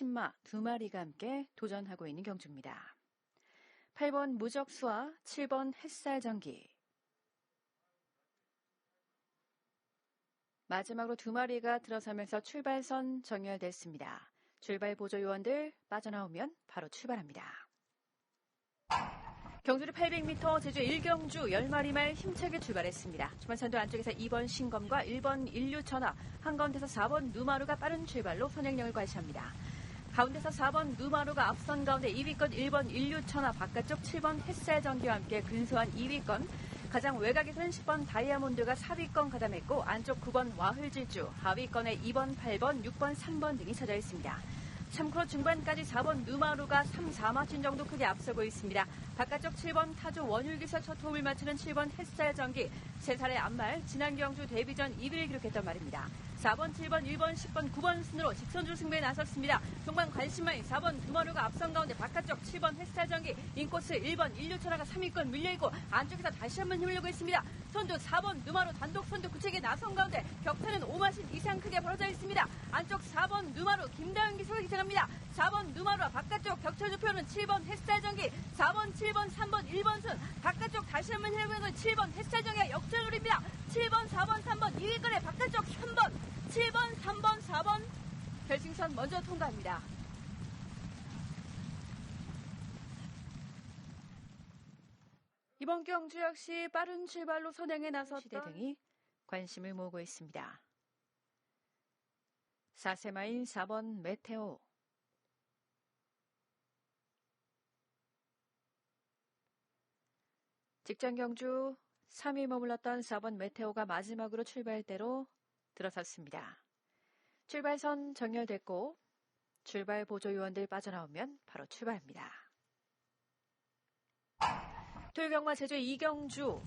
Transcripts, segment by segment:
신마 두 마리가 함께 도전하고 있는 경주입니다. 8번 무적수와 7번 햇살 전기. 마지막으로 두 마리가 들어서면서 출발선 정렬됐습니다. 출발 보조 요원들 빠져나오면 바로 출발합니다. 경주를 800m 제주 1경주 10마리 말 힘차게 출발했습니다. 초반선도 안쪽에서 2번 신검과 1번 인류천하, 한가운데서 4번 누마루가 빠른 출발로 선행력을 과시합니다. 가운데서 4번 누마루가 앞선 가운데 2위권 1번 인류천하, 바깥쪽 7번 햇살 전기와 함께 근소한 2위권, 가장 외곽에서는 10번 다이아몬드가 4위권 가담했고 안쪽 9번 와흘질주, 하위권에 2번, 8번, 6번, 3번 등이 쳐져 있습니다. 참고로 중반까지 4번 누마루가 3, 4마친 정도 크게 앞서고 있습니다. 바깥쪽 7번 타조 원율기사 첫 호흡을 맞추는 7번 햇살 전기, 3살의 앞말 지난 경주 데뷔 전 2위를 기록했단 말입니다. 4번, 7번, 1번, 10번, 9번 순으로 직선주 승부에 나섰습니다. 종반 관심마인 4번 두마루가 앞선 가운데 바깥쪽 7번 햇살전기 인코스 1번 인류천하가 3위권 밀려있고 안쪽에서 다시 한번 힘을 내고 있습니다. 선두 4번 누마루 단독 선두 구책에 나선 가운데 격차는 5마신 이상 크게 벌어져 있습니다. 안쪽 4번 누마루 김다은 기사가 기생합니다. 4번 누마루와 바깥쪽 격차 주표는 7번 햇살전기 4번, 7번, 3번, 1번 순 바깥쪽 다시 한번 힘을 내고 있는 7번 햇살전기가 역전을 입니다. 7번, 4번, 3번 2위권에 바깥쪽 3번 7번, 3번, 4번 결승선 먼저 통과합니다. 이번 경주 역시 빠른 출발로 선행에 나섰던 시대 등이 관심을 모으고 있습니다. 4세마인 4번 메테오 직전 경주 3위 머물렀던 4번 메테오가 마지막으로 출발대로 들어섰습니다. 출발선 정렬됐고 출발 보조 요원들 빠져나오면 바로 출발합니다. 토요경마 제주 이경주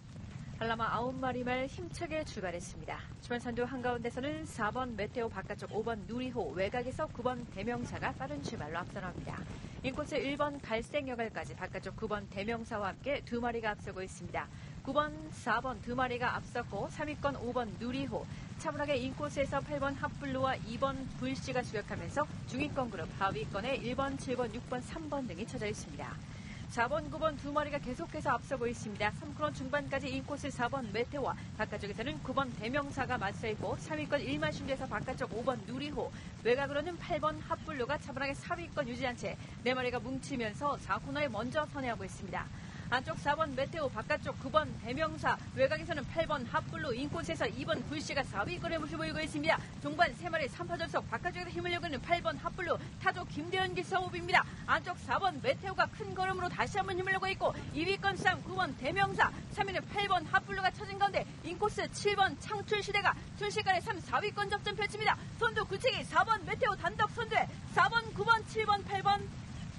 한라마 9마리 말 힘차게 출발했습니다. 주변선두 한가운데서는 4번 메테오 바깥쪽 5번 누리호 외곽에서 9번 대명사가 빠른 출발로 앞서 나옵니다. 인코스 1번 갈색 여갈까지 바깥쪽 9번 대명사와 함께 두 마리가 앞서고 있습니다. 9번, 4번 두 마리가 앞섰고 3위권 5번 누리호, 차분하게 인코스에서 8번 핫블루와 2번 불씨가 추격하면서 중위권 그룹 하위권에 1번, 7번, 6번, 3번 등이 쳐져 있습니다. 4번, 9번 두 마리가 계속해서 앞서고 있습니다. 3크론 중반까지 인코스 4번 메테와 바깥쪽에서는 9번 대명사가 맞서 있고 3위권 1마신에서 바깥쪽 5번 누리호 외곽으로는 8번 핫블루가 차분하게 4위권 유지한 채 4마리가 뭉치면서 4코너에 먼저 선회하고 있습니다. 안쪽 4번 메테오 바깥쪽 9번 대명사 외곽에서는 8번 핫블루 인코스에서 2번 불씨가 4위권의 모습을 보이고 있습니다. 종반 3마리 3파 접속 바깥쪽에서 힘을 있는 8번 핫블루 타조 김대현 기사호입니다. 안쪽 4번 메테오가 큰 걸음으로 다시 한번 힘을 내고 있고 2위권 싸움 9번 대명사 3위는 8번 핫블루가 쳐진 가운데 인코스 7번 창출시대가 순식간에 3, 4위권 접전 펼칩니다. 선두 구책이 4번 메테오 단독 선두에 4번, 9번, 7번, 8번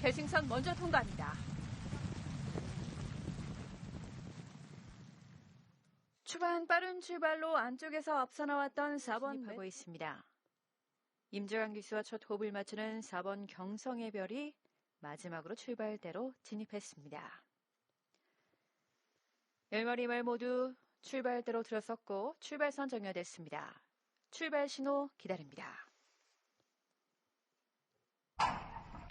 결승선 먼저 통과합니다. 초반 빠른 출발로 안쪽에서 앞서 나왔던 4번 하고 있습니다. 임재강 기수와 첫 호흡을 맞추는 4번 경성의 별이 마지막으로 출발대로 진입했습니다. 10마리 말 모두 출발대로 들어섰고 출발선 정렬됐습니다. 출발 신호 기다립니다.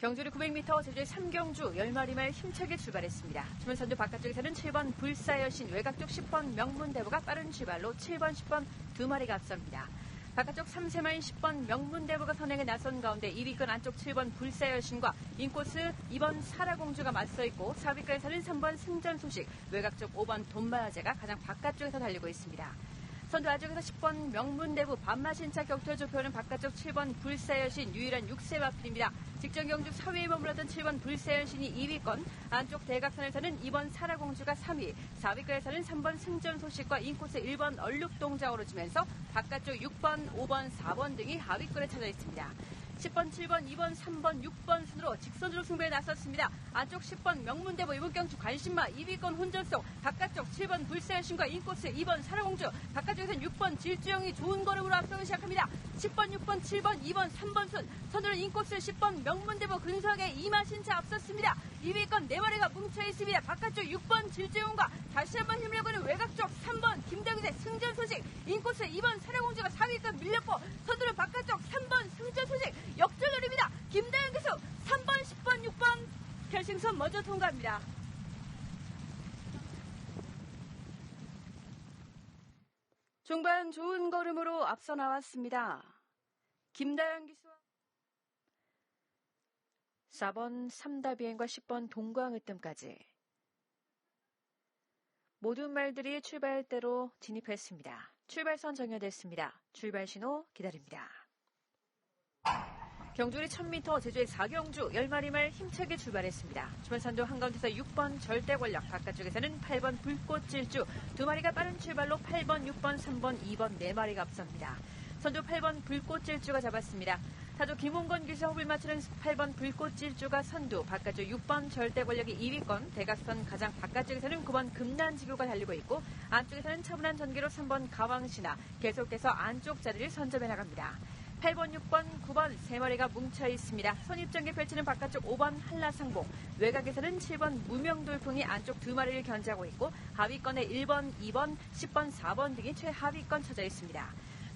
경주를 900m 제주의 3경주 10마리 말 힘차게 출발했습니다. 주문 선두 바깥쪽에서는 7번 불사여신 외곽쪽 10번 명문대부가 빠른 출발로 7번 10번 두 마리가 앞섭니다. 바깥쪽 3세마인 10번 명문대부가 선행에 나선 가운데 2위권 안쪽 7번 불사여신과 인코스 2번 사라공주가 맞서 있고 4위권에서는 3번 승전 소식 외곽쪽 5번 돈마야제가 가장 바깥쪽에서 달리고 있습니다. 선두 아쪽에서 10번 명문대부 반마신차 격투 조표는 바깥쪽 7번 불사여신 유일한 6세 마필입니다. 직전 경주 4위에 머물렀던 7번 불사여신이 2위권, 안쪽 대각선에서는 2번 사라공주가 3위, 4위권에서는 3번 승전 소식과 인코스 1번 얼룩동자 오르지면서 바깥쪽 6번, 5번, 4번 등이 하위권에 찾아 있습니다. 10번, 7번, 2번, 3번, 6번 순으로 직선으로 승부에 나섰습니다. 안쪽 10번 명문대보 이분경주 관심마 2위권 혼전속 바깥쪽 7번 불세현신과 인코스 2번 사라공주 바깥쪽에서는 6번 질주영이 좋은 걸음으로 앞서기 시작합니다. 10번, 6번, 7번, 2번, 3번 순 선두는 인코스 10번 명문대보 근소하게 이마신차 앞섰습니다. 2위권 4마리가 뭉쳐 있습니다. 바깥쪽 6번 질주영과 다시 한번 힘을 내보는 외곽 쪽 3번 김대근의 승전 소식 인코스 2번 사라공주가 4위권 밀렸고 선두는 바깥쪽 3번 승전 소식 역전을입니다. 김다영께서 결승선 먼저 통과합니다. 중반 좋은 걸음으로 앞서 나왔습니다. 김다영 기수와 4번 삼다 비행과 10번 동광으뜸까지 모든 말들이 출발대로 진입했습니다. 출발선 정해됐습니다. 출발 신호 기다립니다. 경주리 1000m 제주의 4경주 10마리 말 힘차게 출발했습니다. 주변산도 한가운데서 6번 절대 권력, 바깥쪽에서는 8번 불꽃 질주, 두 마리가 빠른 출발로 8번, 6번, 3번, 2번, 4마리가 앞섭니다. 선두 8번 불꽃 질주가 잡았습니다. 타조 김홍건 기사 호흡을 맞추는 8번 불꽃 질주가 선두, 바깥쪽 6번 절대 권력이 2위권, 대각선 가장 바깥쪽에서는 9번 금난지교가 달리고 있고 안쪽에서는 차분한 전개로 3번 가왕신화 계속해서 안쪽 자리를 선점해 나갑니다. 8번, 6번, 9번 세 마리가 뭉쳐 있습니다. 선입전개 펼치는 바깥쪽 5번 한라상봉, 외곽에서는 7번 무명돌풍이 안쪽 두 마리를 견제하고 있고 하위권에 1번, 2번, 10번, 4번 등이 최하위권 쳐져 있습니다.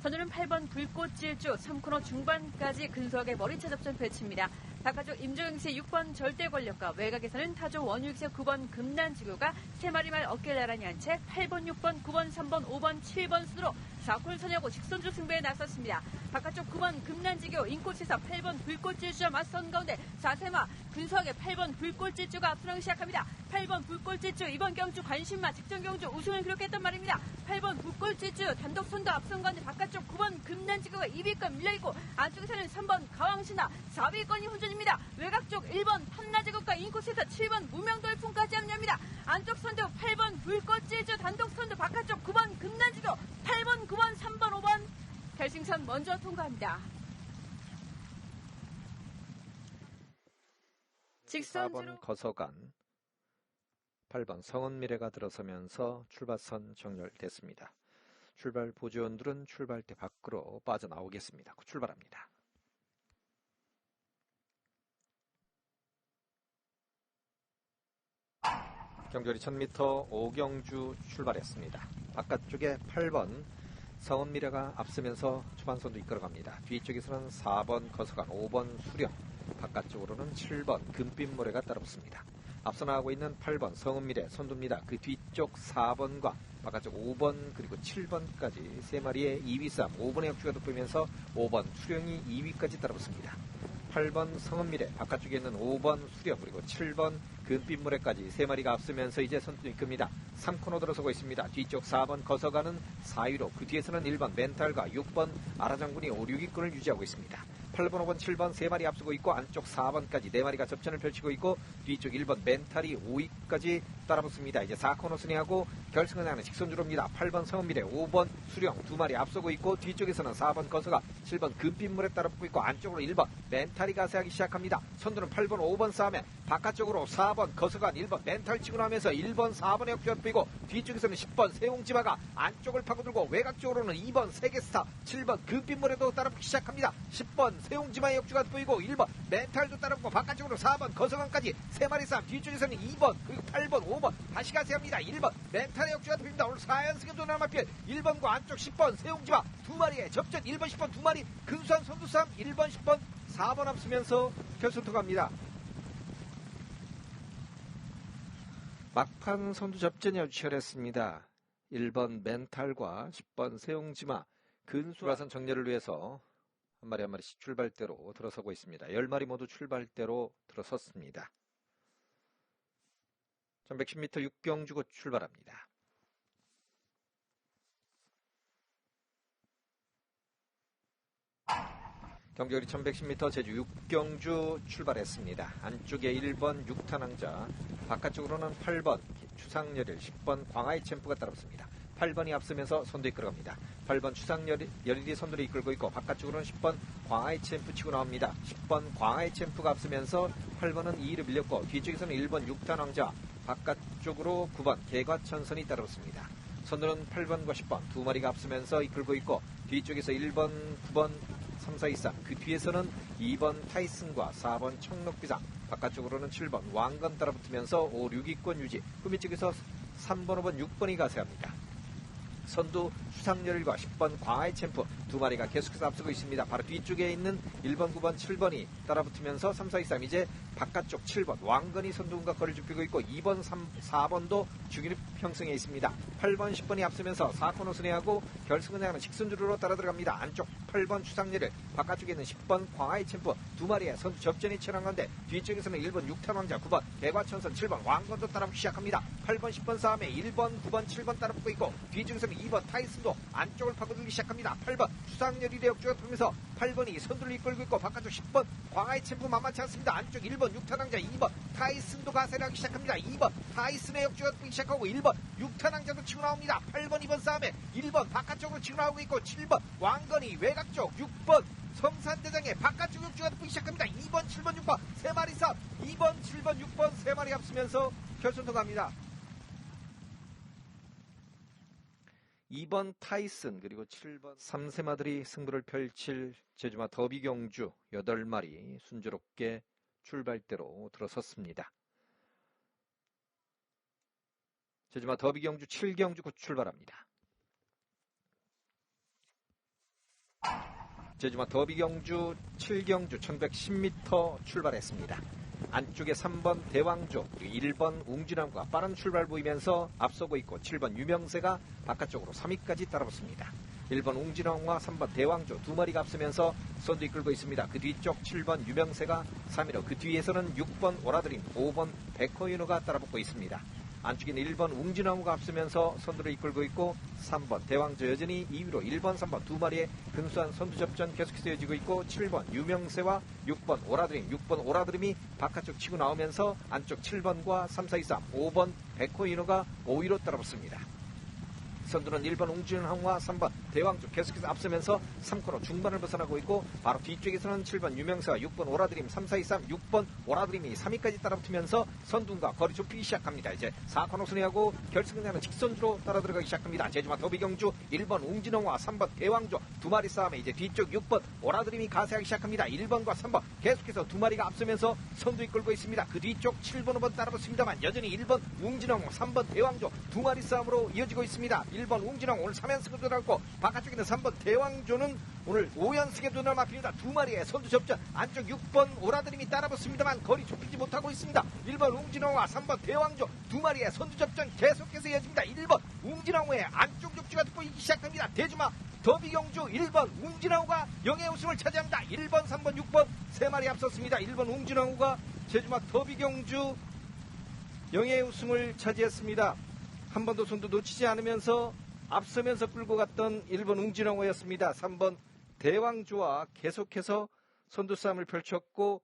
선두는 8번 불꽃질주 3코너 중반까지 근소하게 머리차 접전 펼칩니다. 바깥쪽 임조영세 6번 절대 권력과 외곽에서는 타조 원육세 9번 금난지구가 세 마리 말 어깨를 나란히 한 채 8번, 6번, 9번, 3번, 5번, 7번 순으로 4콜 선하고 직선주 승부에 나섰습니다. 바깥쪽 9번 금난지교 인코스에서 8번 불꽃질주와 맞선 가운데 4세마 근소하게 8번 불꽃질주가 앞서나기 시작합니다. 8번 불꽃질주 이번 경주 관심마 직전 경주 우승을 기록했단 말입니다. 8번 불꽃질주 단독 선두 앞선 가운데 바깥쪽 9번 금난지교가 2위권 밀려있고 안쪽에서는 3번 가왕신화 4위권이 훈전입니다. 외곽 쪽 1번 판나제국과 인코스에서 7번 무명돌풍까지 합류합니다. 안쪽 선두 8번 불꽃질주 단독 선두 바깥쪽 9번 금난지교 8번 9번 3번 5번 결승선 먼저 통과합니다. 직선주로 4번 거서간 8번 성은미래가 들어서면서 출발선 정렬됐습니다. 출발 보조원들은 출발대 밖으로 빠져나오겠습니다. 출발합니다. 경결이 1000m 오경주 출발했습니다. 바깥쪽에 8번 성은미래가 앞서면서 초반선도 이끌어갑니다. 뒤쪽에서는 4번 거서간, 5번 수령, 바깥쪽으로는 7번 금빛모래가 따라붙습니다. 앞서 나가고 있는 8번 성은미래 선두입니다. 그 뒤쪽 4번과 바깥쪽 5번 그리고 7번까지 세 마리의 2위 싸움 5번의 역주가 돋보이면서 5번 수령이 2위까지 따라붙습니다. 8번 성은미래 바깥쪽에 있는 5번 수령 그리고 7번 금빛모래까지 세 마리가 앞서면서 이제 선두 이끕니다. 3코너 들어서고 있습니다. 뒤쪽 4번 거서가는 4위로 그 뒤에서는 1번 멘탈과 6번 아라장군이 5, 6위권을 유지하고 있습니다. 8번, 5번, 7번 세 마리 앞서고 있고 안쪽 4번까지 네 마리가 접전을 펼치고 있고 뒤쪽 1번 멘탈이 5위까지 따라붙습니다. 이제 4코너 순회하고 결승을 하는 직선주로입니다. 8번 성은미래, 5번 수령 두 마리 앞서고 있고 뒤쪽에서는 4번 거서가 7번 금빛물에 따라 붙고 있고 안쪽으로 1번 멘탈이 가세하기 시작합니다. 선두는 8번, 5번 싸움에 바깥쪽으로 4번 거서간 1번 멘탈 치고 나면서 1번, 4번의 역전 빼고 뒤쪽에서는 10번 세홍지마가 안쪽을 파고들고 외곽 쪽으로는 2번 세계스타 7번 금빛물에도 따라붙기 시작합니다. 10번 세홍지마의 역주가 보이고 1번 멘탈도 따라붙고 바깥쪽으로 4번 거서간까지 세 마리 싸움 뒤쪽에서는 2번 그리고 8번 5번 다시 가세합니다. 1번 멘탈 의 역주가 보입니다. 오늘 4연승의 도나마필 1번과 안쪽 10번 세홍지마 두 마리의 접전 1번 10번 두 마리 근수한 선두 싸움 1번 10번 4번 앞서면서 결승투 갑니다. 막판 선두 접전이 아주 치열했습니다. 1번 멘탈과 10번 세용지마 근수화선 정렬을 위해서 한 마리 한 마리씩 출발대로 들어서고 있습니다. 10마리 모두 출발대로 들어섰습니다. 1110m 육경주고 출발합니다. 경계거리 1110m 제주 육경주 출발했습니다. 안쪽에 1번 6탄왕자, 바깥쪽으로는 8번 추상열일, 10번 광하이 챔프가 따라붙습니다. 8번이 앞서면서 선두 이끌어갑니다. 8번 추상열일이 선두를 이끌고 있고 바깥쪽으로는 10번 광하이 챔프 치고 나옵니다. 10번 광하이 챔프가 앞서면서 8번은 2위를 밀렸고 뒤쪽에서는 1번 6탄왕자, 바깥쪽으로 9번 개과천선이 따라붙습니다. 선두는 8번과 10번 두 마리가 앞서면서 이끌고 있고 뒤쪽에서 1번, 9번 3, 4, 2, 3. 그 뒤에서는 2번 타이슨과 4번 청록비상, 바깥쪽으로는 7번 왕건 따라 붙으면서 5, 6위권 유지. 그 밑쪽에서 3번, 5번, 6번이 가세합니다. 선두 수상열일과 10번 광하이 챔프 두 마리가 계속해서 앞서고 있습니다. 바로 뒤쪽에 있는 1번, 9번, 7번이 따라붙으면서 3, 4, 2, 3 이제 바깥쪽 7번 왕건이 선두군과 거리를 좁히고 있고 2번, 3, 4번도 중립 형성에 있습니다. 8번, 10번이 앞서면서 4코너 순회하고 결승을 향하는 직선주로로 따라 들어갑니다. 안쪽 8번 추상리를 바깥쪽에 있는 10번 광하이 챔프 두 마리의 선두 접전이 치열한 건데 뒤쪽에서는 1번 6탄 왕자 9번 대과천선 7번 왕건도 따라붙기 시작합니다. 8번 10번 싸움에 1번 9번 7번 따라붙고 있고 뒤쪽에서는 2번 타이슨도 안쪽을 파고들기 시작합니다. 8번 추상열이 대역주가 통해서 8번이 선두를 이끌고 있고 바깥쪽 10번 광하이 챔프 만만치 않습니다. 안쪽 1번 6탄 왕자 2번 타이슨도 가세를 하기 시작합니다. 2번 타이슨의 역주가 뜨기 시작하고 1번 6탄 왕자도 치고 나옵니다. 8번 2번 싸움에 1번 바깥쪽으로 치고 나오고 있고 7번 왕건이 외곽 쪽 6번 성산대장의 바깥쪽 역주가 뜨기 시작합니다. 2번 7번 6번 세 마리 싸움 2번 7번 6번 세 마리 앞서면서 결선도 갑니다. 2번 타이슨 그리고 7번 삼세마들이 승부를 펼칠 제주마 더비 경주 8마리 순조롭게 출발대로 들어섰습니다. 제주마 더비 경주 7경주 곧 출발합니다. 제주마 더비 경주 7경주 1110m 출발했습니다. 안쪽에 3번 대왕조, 그리고 1번 웅진함과 빠른 출발 보이면서 앞서고 있고 7번 유명세가 바깥쪽으로 3위까지 따라붙습니다. 1번 웅진왕과 3번 대왕조 두 마리가 앞서면서 선두 이끌고 있습니다. 그 뒤쪽 7번 유명세가 3위로 그 뒤에서는 6번 오라드림, 5번 백호윤호가 따라붙고 있습니다. 안쪽에는 1번 웅진왕후가 앞서면서 선두를 이끌고 있고 3번 대왕조 여전히 2위로 1번, 3번 두 마리의 근소한 선두 접전 계속해서 이어지고 있고 7번 유명세와 6번 오라드림, 6번 오라드림이 바깥쪽 치고 나오면서 안쪽 7번과 3, 4, 2, 3, 5번 백호인호가 5위로 따라붙습니다. 선두는 1번 웅진항과 3번 대왕조 계속해서 앞서면서 3코너 중반을 벗어나고 있고 바로 뒤쪽에서는 7번 유명세와 6번 오라드림 3, 4, 2, 3, 6번 오라드림이 3위까지 따라붙으면서 선두과 거리 좁히기 시작합니다. 이제 4코너 순회하고 결승전에는 직선주로 따라 들어가기 시작합니다. 제주마 더비경주 1번 웅진홍과 3번 대왕조 두 마리 싸움에 이제 뒤쪽 6번 오라드림이 가세하기 시작합니다. 1번과 3번 계속해서 두 마리가 앞서면서 선두 이끌고 있습니다. 그 뒤쪽 7번, 5번 따라붙습니다만 여전히 1번 웅진홍, 3번 대왕조 두 마리 싸움으로 이어지고 있습니다. 1번 웅진홍 오늘 3연승을 도달했고 바깥쪽에 있는 3번 대왕조는 오늘 5연승의 도전을 맡깁니다. 두 마리의 선두 접전 안쪽 6번 오라드림이 따라붙습니다만 거리 좁히지 못하고 있습니다. 1번 웅진홍과 3번 대왕조 두 마리의 선두 접전 계속해서 이어집니다. 1번 웅진홍의 안쪽 육주가 보이기 시작합니다. 대주마 더비 경주 1번 웅진홍과 영예 우승을 차지합니다. 1번, 3번, 6번 세 마리 앞섰습니다. 1번 웅진홍과 제주마 더비 경주 영예 우승을 차지했습니다. 한 번도 손도 놓치지 않으면서 앞서면서 끌고 갔던 1번 웅진홍호였습니다. 3번 대왕조와 계속해서 선두 싸움을 펼쳤고